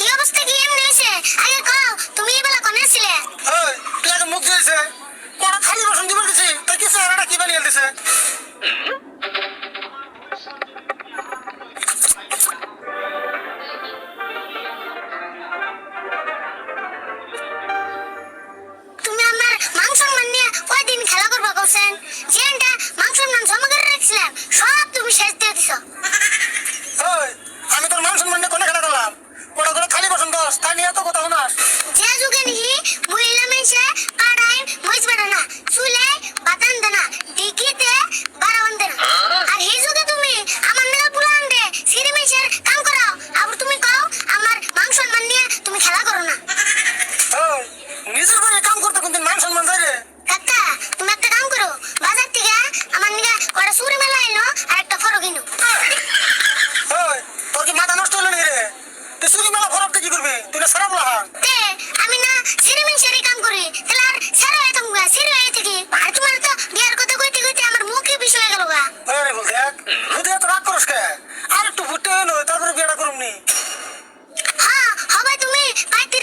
এই অবস্থা কি এমনি হইছে আগে কও তুমি এবেলা কোনে ছিলে এই তুই আগে মুখ ধুইছে কোনা খালি বসন দিবার দিছি তাই কি চেহারাটা কি বানিয়ে দিছে সস্তা নিয়ে তো কোথাও না যে যুগে নিহি মহিলা মেশে কাড়াই মহিষ বানানা চুলে বাতান দেনা দিঘিতে বারাবান দেনা। আর হে যুগে তুমি আমার নিয়ে পুরা আনবে সিঁড়ি মেশের কাম করাও। আবার তুমি কও আমার মান সম্মান নিয়ে তুমি খেলা করো না। নিজের করে কাম করতে কোনদিন মান সম্মান যায় রে? কাকা তুমি একটা কাম করো। বাজার থেকে আমার নিয়ে কটা চুরি তুই সরব না? তে আমি না সিরিমিন সেরি কাম করি। তাহলে আর সেরো এত মুগা সেরো এ থেকে। আর তোমার তো বিয়ার কথা কইতে কইতে আমার মুখে বিষ হয়ে গেল গা। আরে বল দেখ বুঝে তো রাগ করস কে? আর একটু ফুটে হলো তারপরে বিয়াটা করুমনি হ্যাঁ হবে তুমি পাইতে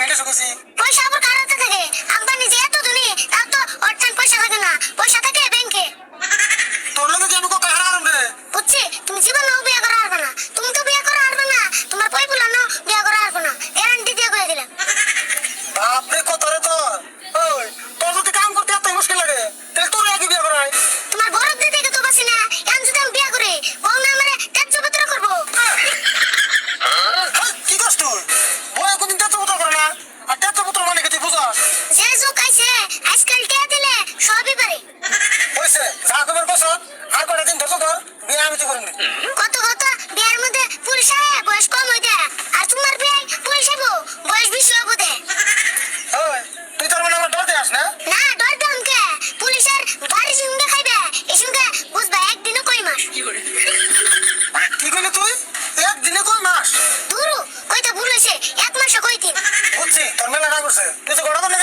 মেয়েটা শুনেছি পয়সা আবার কার হাতে থাকে? আব্বা নিজে এত ধনী তার তো অর্থান পয়সা লাগে না। পয়সা Dulce.